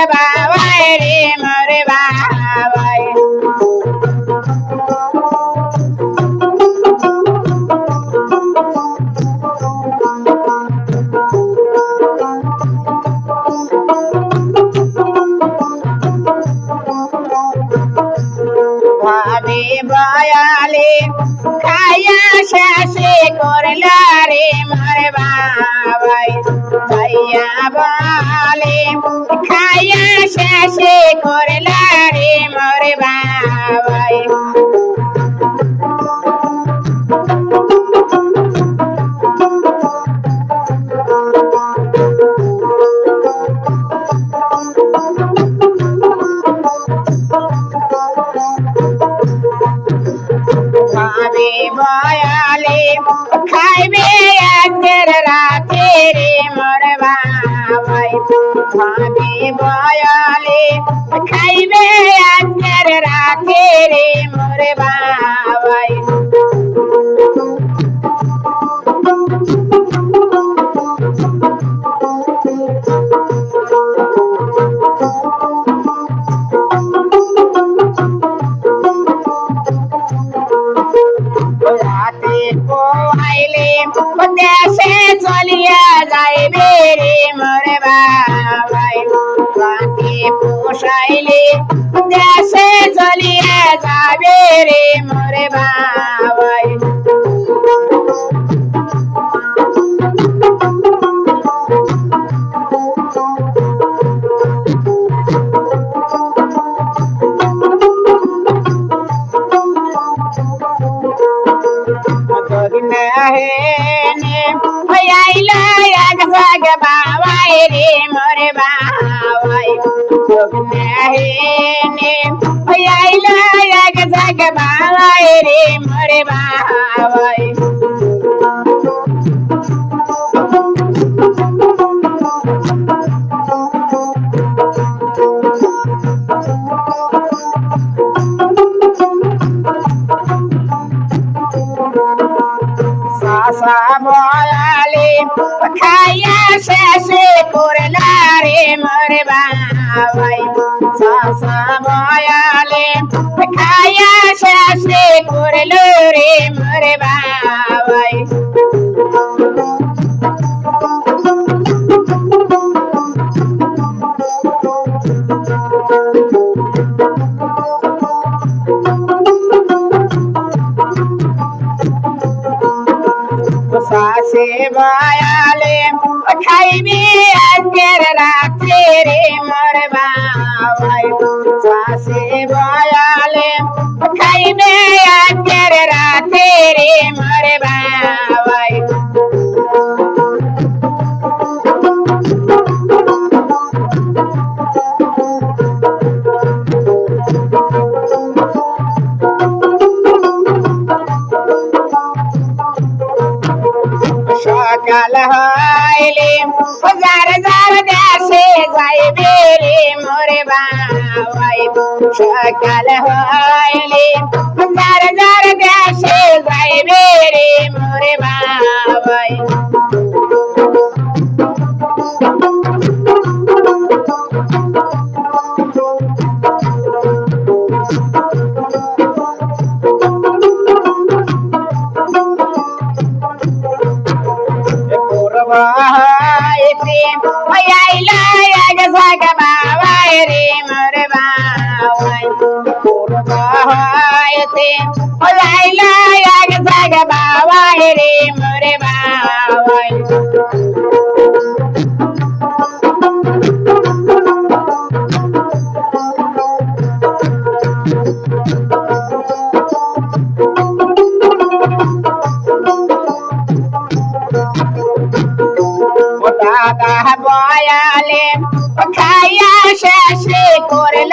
Bye bye. দয়ালে খাইয়া শেষে করলা রে মার বাবাই। খাইয়া বালে খাইয়া শেষে করলা রে মার বা খাবে বয়ালে খাইবে আজকের রাতে রে মোরে বাবাই পোষাইলে দেশে চলিয়ে যাবে রে মোর বাবাই। মোর বাবাই হেনে আইলা এক জাগ বাবাই রে মোর খাইয়া শেষে করলা রে মোর বাবাই বয়ালে খাইয়া শেষে করল রে মোর বাবাই। সাসে বয়ালে খাইবি আজকের রাতে রে মোর বাবাই সাসে বয়ালে। খাইবে আজকের রাতে রে মোর বাবাই সকাল হইলে যার যার দেশে যাইবে রে মোরে বাবাই। সকাল হইলে যার যার দেশে যাইবে রে পূর্বাইতে আইলা এক জাগ বাবাই রে মোর বাবাই। দাদা বয়ালে খাইয়া শেষে করল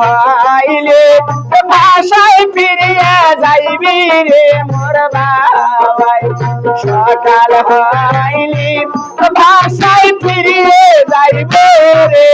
হইলে ভাষায় ফিরিয়া যাইবি রে মোর বাবাই। সকাল হইলি ভাষায় ফিরিয়ে যাইবে রে